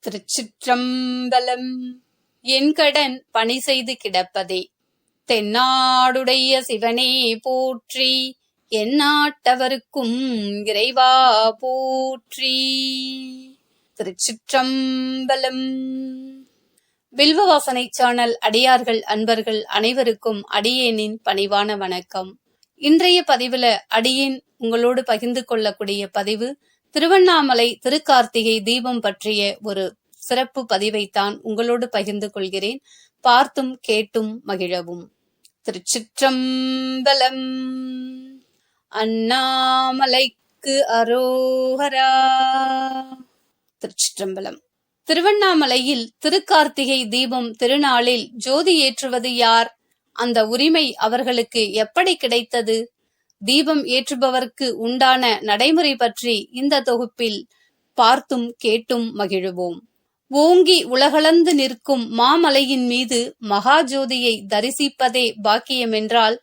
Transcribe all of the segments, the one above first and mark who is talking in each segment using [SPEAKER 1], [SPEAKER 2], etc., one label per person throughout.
[SPEAKER 1] திருச்சிற்றம்பலம். என் கடன் பணி செய்து கிடப்பதே. தென்னாடுடைய சிவனே போற்றி. எந்நாட்டவருக்கும் இறைவா போற்றி. திருச்சிற்றம்பலம். வில்வவாசனை சேனல் அடியார்கள் அன்பர்கள் அனைவருக்கும் அடியேனின் பணிவான வணக்கம். இன்றைய பதிவுல அடியேன் உங்களோடு பகிர்ந்து கொள்ளக்கூடிய பதிவு திருவண்ணாமலை திருக்கார்த்திகை தீபம் பற்றிய ஒரு சிறப்பு பதிவைத்தான் உங்களோடு பகிர்ந்து கொள்கிறேன். பார்த்தும் கேட்டும் மகிழவும். திருச்சிற்றம்பலம் அண்ணாமலைக்கு அரோகரா. திருச்சிற்றம்பலம். திருவண்ணாமலையில் திருக்கார்த்திகை தீபம் திருநாளில் ஜோதி ஏற்றுவது யார்? அந்த உரிமை அவர்களுக்கு எப்படி கிடைத்தது? தீபம் ஏற்றுபவர்க்கு உண்டான நடைமுறை பற்றி இந்த தொகுப்பில் பார்த்தும் கேட்டும் மகிழுவோம். ஓங்கி உலகளந்து நிற்கும் மாமலையின் மீது மகாஜோதியை தரிசிப்பதே பாக்கியமென்றால்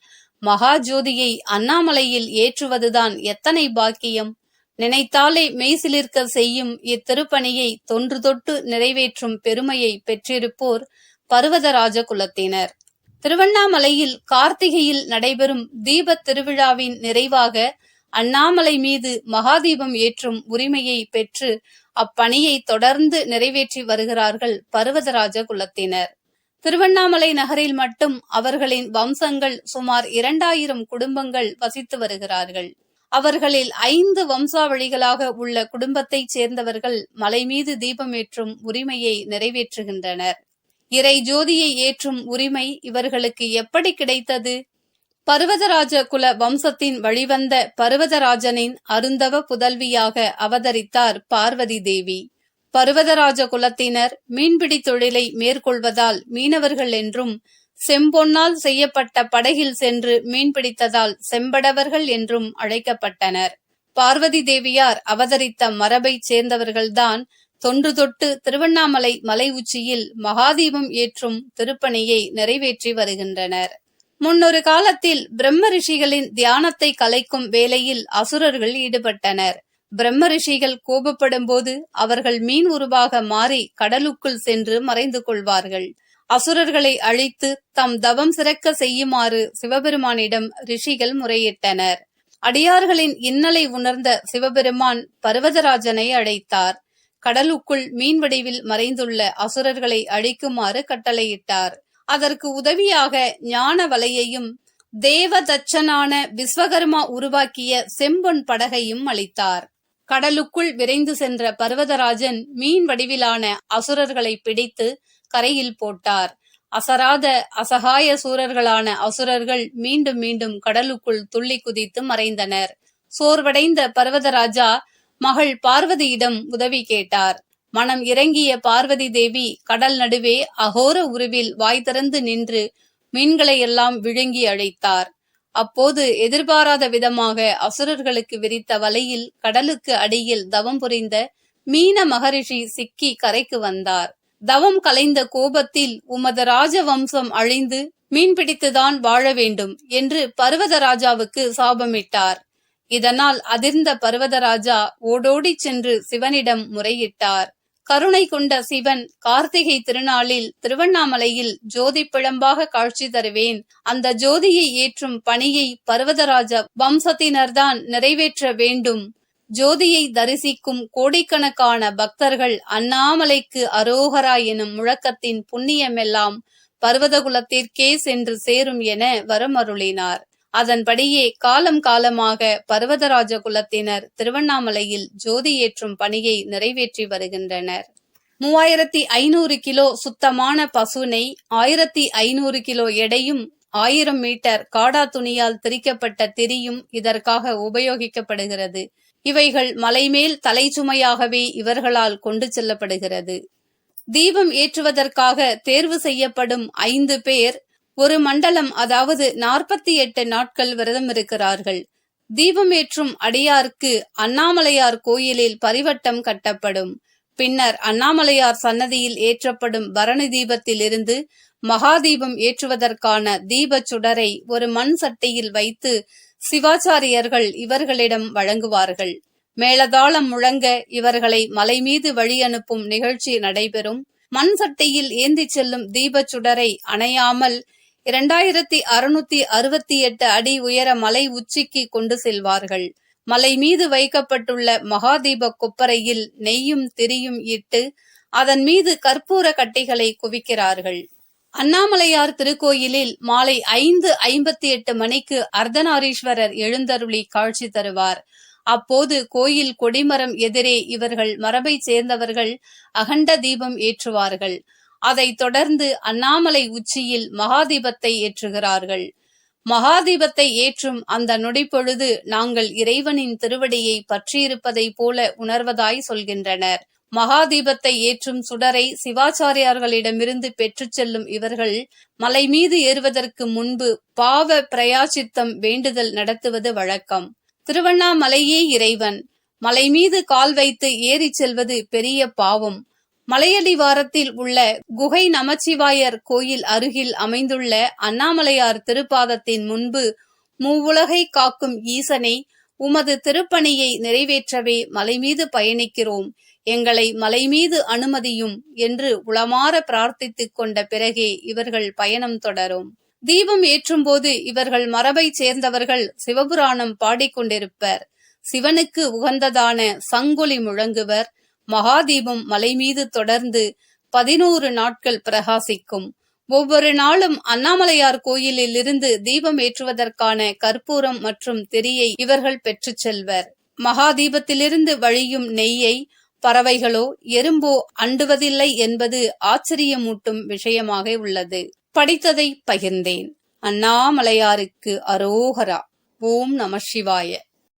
[SPEAKER 1] மகாஜோதியை அண்ணாமலையில் ஏற்றுவதுதான் எத்தனை பாக்கியம்? நினைத்தாலே மெய்சிலிருக்க செய்யும் இத்திருப்பணியை தொன்று தொட்டு நிறைவேற்றும் பெருமையை பெற்றிருப்போர் பர்வதராஜ குலத்தினர். திருவண்ணாமலையில் கார்த்திகையில் நடைபெறும் தீபத் திருவிழாவின் நிறைவாக அண்ணாமலை மீது மகாதீபம் ஏற்றும் உரிமையை பெற்று அப்பணியை தொடர்ந்து நிறைவேற்றி வருகிறார்கள் பருவதராஜ குலத்தினர். திருவண்ணாமலை நகரில் மட்டும் அவர்களின் வம்சங்கள் சுமார் இரண்டாயிரம் குடும்பங்கள் வசித்து வருகிறார்கள். அவர்களில் ஐந்து வம்சாவளிகளாக உள்ள குடும்பத்தைச் சேர்ந்தவர்கள் மலை மீது தீபம் ஏற்றும் உரிமையை நிறைவேற்றுகின்றனர். இறை ஜோதியை ஏற்றும் உரிமை இவர்களுக்கு எப்படி கிடைத்தது? பர்வதராஜ குல வம்சத்தின் வழிவந்த பர்வதராஜனின் அருந்தவ புதல்வியாக அவதரித்தார் பார்வதி தேவி. பர்வதராஜ குலத்தினர் மீன்பிடி தொழிலை மேற்கொள்வதால் மீனவர்கள் என்றும் செம்பொன்னால் செய்யப்பட்ட படகில் சென்று மீன்பிடித்ததால் செம்படவர்கள் என்றும் அழைக்கப்பட்டனர். பார்வதி தேவியார் அவதரித்த மரபைச் சேர்ந்தவர்கள்தான் தொன்று தொட்டு திருவண்ணாமலை மலை உச்சியில் மகாதீபம் ஏற்றும் திருப்பணியை நிறைவேற்றி வருகின்றனர். முன்னொரு காலத்தில் பிரம்ம ரிஷிகளின் தியானத்தை கலைக்கும் வேலையில் அசுரர்கள் ஈடுபட்டனர். பிரம்ம ரிஷிகள் கோபப்படும் போது அவர்கள் மீன் உருவாக மாறி கடலுக்குள் சென்று மறைந்து கொள்வார்கள். அசுரர்களை அழித்து தம் தவம் சிறக்க செய்யுமாறு சிவபெருமானிடம் ரிஷிகள் முறையிட்டனர். அடியார்களின் இன்னலை உணர்ந்த சிவபெருமான் பர்வதராஜனை அழைத்தார். கடலுக்குள் மீன் வடிவில் மறைந்துள்ள அசுரர்களை அழிக்குமாறு கட்டளையிட்டார். அதற்கு உதவியாக ஞான வலையையும் தேவதச்சனான விஸ்வகர்மா உருவாக்கிய செம்பொன் படகையும் அளித்தார். கடலுக்குள் விரைந்து சென்ற பர்வதராஜன் மீன் வடிவிலான அசுரர்களை பிடித்து கரையில் போட்டார். அசராத அசகாய சூரர்களான அசுரர்கள் மீண்டும் மீண்டும் கடலுக்குள் துள்ளி குதித்து மறைந்தனர். சோர்வடைந்த பர்வதராஜா மகள் பார்வதியிடம் உதவி கேட்டார். மனம் இறங்கிய பார்வதி தேவி கடல் நடுவே அகோர உருவில் வாய் திறந்து நின்று மீன்களை எல்லாம் விழுங்கி அழைத்தார். அப்போது எதிர்பாராத விதமாக அசுரர்களுக்கு விரித்த வலையில் கடலுக்கு அடியில் தவம் புரிந்த மீன மகரிஷி சிக்கி கரைக்கு வந்தார். தவம் கலைந்த கோபத்தில் உமது ராஜவம்சம் அழிந்து மீன் பிடித்துதான் வாழ வேண்டும் என்று பர்வதராஜாவுக்கு சாபமிட்டார். இதனால் அதிர்ந்த பர்வதராஜா ஓடோடி சென்று சிவனிடம் முறையிட்டார். கருணை கொண்ட சிவன் கார்த்திகை திருநாளில் திருவண்ணாமலையில் ஜோதி பிழம்பாக காட்சி தருவேன். அந்த ஜோதியை ஏற்றும் பணியை பர்வதராஜ வம்சத்தினர்தான் நிறைவேற்ற வேண்டும். ஜோதியை தரிசிக்கும் கோடிக்கணக்கான பக்தர்கள் அண்ணாமலைக்கு அரோகரா எனும் முழக்கத்தின் புண்ணியமெல்லாம் பர்வதகுலத்திற்கே சென்று சேரும் என வரமருளினார். அதன்படியே காலம் காலமாக பர்வதராஜ குலத்தினர் திருவண்ணாமலையில் ஜோதி ஏற்றும் பணியை நிறைவேற்றி வருகின்றனர். மூவாயிரத்தி ஐநூறு கிலோ சுத்தமான பசுனை ஆயிரத்தி ஐநூறு கிலோ எடையும் ஆயிரம் மீட்டர் காடா துணியால் திரிக்கப்பட்ட திரியும் இதற்காக உபயோகிக்கப்படுகிறது. இவைகள் மலைமேல் தலை சுமையாகவே இவர்களால் கொண்டு செல்லப்படுகிறது. தீபம் ஏற்றுவதற்காக தேர்வு செய்யப்படும் ஐந்து பேர் ஒரு மண்டலம் அதாவது நாற்பத்தி எட்டு நாட்கள் விரதம் இருக்கிறார்கள். தீபம் ஏற்றும் அடியாருக்கு அண்ணாமலையார் கோயிலில் பரிவட்டம் கட்டப்படும். பின்னர் அண்ணாமலையார் சன்னதியில் ஏற்றப்படும் பரணி தீபத்திலிருந்து மகாதீபம் ஏற்றுவதற்கான தீப சுடரை ஒரு மண் சட்டியில் வைத்து சிவாச்சாரியர்கள் இவர்களிடம் வழங்குவார்கள். மேலதாளம் முழங்க இவர்களை மலை மீது வழி அனுப்பும் நிகழ்ச்சி நடைபெறும். மண் சட்டியில் ஏந்தி செல்லும் தீபச் சுடரை அணையாமல் இரண்டாயிரத்தி அறுநூத்தி அறுபத்தி எட்டு அடி உயர மலை உச்சிக்கு கொண்டு செல்வார்கள். மலை மீது வைக்கப்பட்டுள்ள மகாதீப கொப்பரையில் நெய்யும் திரியும் இட்டு அதன் மீது கற்பூர கட்டைகளை குவிக்கிறார்கள். அண்ணாமலையார் திருக்கோயிலில் மாலை ஐந்து ஐம்பத்தி எட்டு மணிக்கு அர்த்தநாரீஸ்வரர் எழுந்தருளி காட்சி தருவார். அப்போது கோயில் கொடிமரம் எதிரே இவர்கள் மரபைச் சேர்ந்தவர்கள் அகண்ட தீபம் ஏற்றுவார்கள். அதைத் தொடர்ந்து அண்ணாமலை உச்சியில் மகாதீபத்தை ஏற்றுகிறார்கள். மகாதீபத்தை ஏற்றும் அந்த நொடிப்பொழுது நாங்கள் இறைவனின் திருவடியை பற்றியிருப்பதைப் போல உணர்வதாய் சொல்கின்றனர். மகாதீபத்தை ஏற்றும் சுடரை சிவாச்சாரியார்களிடமிருந்து பெற்றுச் செல்லும் இவர்கள் மலை மீது ஏறுவதற்கு முன்பு பாவ பிரயாசித்தம் வேண்டுதல் நடத்துவது வழக்கம். திருவண்ணாமலையே இறைவன். மலை மீது கால் வைத்து ஏறிச் செல்வது பெரிய பாவம். மலையடிவாரத்தில் உள்ள குகை நமச்சிவாயர் கோயில் அருகில் அமைந்துள்ள அண்ணாமலையார் திருப்பாதத்தின் முன்பு மூவுலகை காக்கும் ஈசனை உமது திருப்பணியை நிறைவேற்றவே மலைமீது பயணிக்கிறோம். எங்களை மலைமீது அனுமதியும் என்று உளமாற பிரார்த்தித்துக் கொண்ட பிறகே இவர்கள் பயணம் தொடரும். தீபம் ஏற்றும்போது இவர்கள் மரபைச் சேர்ந்தவர்கள் சிவபுராணம் பாடிக்கொண்டிருப்பர். சிவனுக்கு உகந்ததான சங்கொலி முழங்குவர். மகாதீபம் மலை மீது தொடர்ந்து பதினோரு நாட்கள் பிரகாசிக்கும். ஒவ்வொரு நாளும் அண்ணாமலையார் கோயிலில் இருந்து தீபம் ஏற்றுவதற்கான கற்பூரம் மற்றும் திரியை இவர்கள் பெற்றுச் செல்வர். மகாதீபத்திலிருந்து வழியும் நெய்யை பறவைகளோ எறும்போ அண்டுவதில்லை என்பது ஆச்சரியமூட்டும் விஷயமாக உள்ளது. படித்ததை பகிர்ந்தேன். அண்ணாமலையாருக்கு அரோகரா. ஓம் நம சிவாய.